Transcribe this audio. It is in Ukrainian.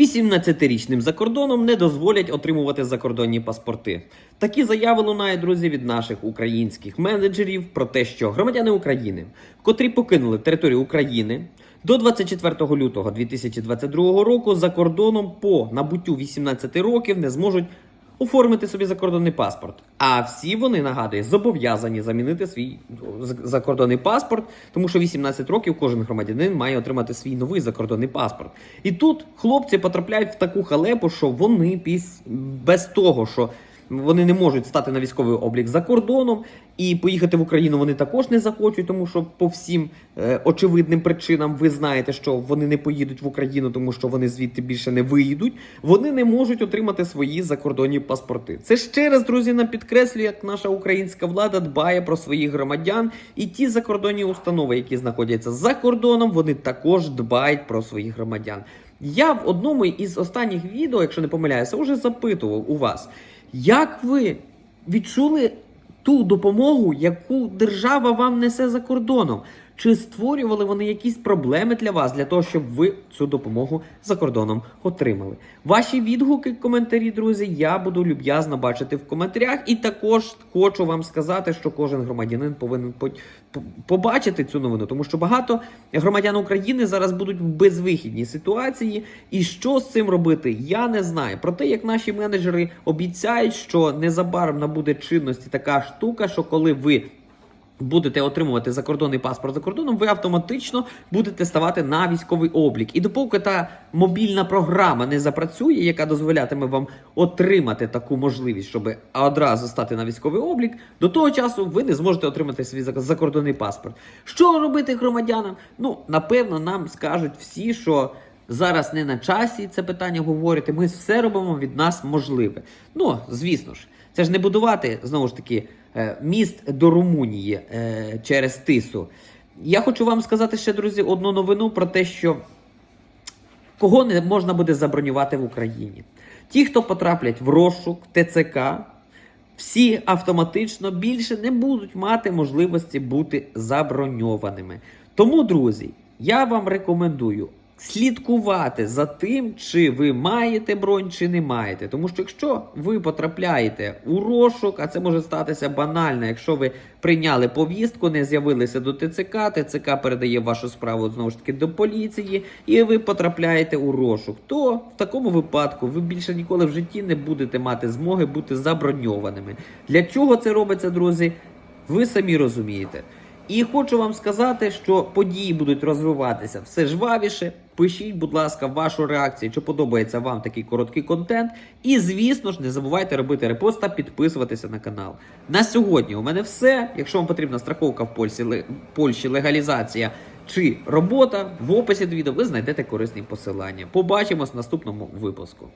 18-річним за кордоном не дозволять отримувати закордонні паспорти. Такі заяви лунають друзі від наших українських менеджерів про те, що громадяни України, котрі покинули територію України до 24 лютого 2022 року за кордоном по набуттю 18 років не зможуть оформити собі закордонний паспорт. А всі вони нагадую зобов'язані замінити свій закордонний паспорт, тому що 18 років кожен громадянин має отримати свій новий закордонний паспорт. І тут хлопці потрапляють в таку халепу, що вони піс... без того, що вони не можуть стати на військовий облік за кордоном і поїхати в Україну вони також не захочуть, тому що по всім е, очевидним причинам ви знаєте, що вони не поїдуть в Україну, тому що вони звідти більше не виїдуть. Вони не можуть отримати свої закордонні паспорти. Це ще раз, друзі, нам підкреслює, як наша українська влада дбає про своїх громадян, і ті закордонні установи, які знаходяться за кордоном, вони також дбають про своїх громадян. Я в одному із останніх відео, якщо не помиляюся, вже запитував у вас, як ви відчули ту допомогу, яку держава вам несе за кордоном? Чи створювали вони якісь проблеми для вас для того, щоб ви цю допомогу за кордоном отримали? Ваші відгуки, коментарі, друзі, я буду люб'язно бачити в коментарях. І також хочу вам сказати, що кожен громадянин повинен по- по- побачити цю новину, тому що багато громадян України зараз будуть в безвихідній ситуації. І що з цим робити, я не знаю. Проте, як наші менеджери обіцяють, що незабаром набуде чинності така штука, що коли ви будете отримувати закордонний паспорт за кордоном, ви автоматично будете ставати на військовий облік. І допоки та мобільна програма не запрацює, яка дозволятиме вам отримати таку можливість, щоб одразу стати на військовий облік, до того часу ви не зможете отримати свій закордонний паспорт. Що робити громадянам? Ну, напевно, нам скажуть всі, що. Зараз не на часі це питання говорити. Ми все робимо від нас можливе. Ну, звісно ж, це ж не будувати знову ж таки е, міст до Румунії е, через Тису. Я хочу вам сказати ще, друзі, одну новину про те, що кого не можна буде забронювати в Україні. Ті, хто потраплять в розшук, ТЦК, всі автоматично більше не будуть мати можливості бути заброньованими. Тому, друзі, я вам рекомендую слідкувати за тим, чи ви маєте бронь, чи не маєте. Тому що якщо ви потрапляєте у розшук, а це може статися банально, якщо ви прийняли повістку, не з'явилися до ТЦК, ТЦК передає вашу справу знову ж таки до поліції, і ви потрапляєте у розшук, то в такому випадку ви більше ніколи в житті не будете мати змоги бути заброньованими. Для чого це робиться, друзі? Ви самі розумієте. І хочу вам сказати, що події будуть розвиватися все жвавіше. Пишіть, будь ласка, вашу реакцію, чи подобається вам такий короткий контент. І, звісно ж, не забувайте робити репост та підписуватися на канал. На сьогодні у мене все. Якщо вам потрібна страховка в Польщі, Польщі легалізація чи робота, в описі до відео ви знайдете корисні посилання. Побачимось в наступному випуску.